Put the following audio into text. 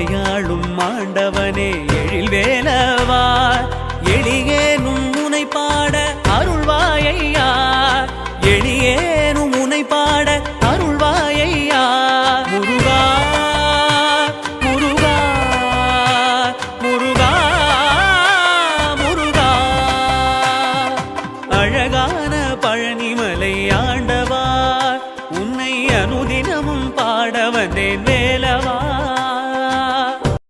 மனையாளும் மாண்டவனே எழில் வேலவா எளியேனும் முனை பாட அருள்வாயையா? எளியேனும் முனை பாட அருள்வாயையா? முருகா முருகா முருகா முருகா. அழகான பழனிமலை ஆண்டவா உன்னை அனுதினமும் பாட வந்தேன்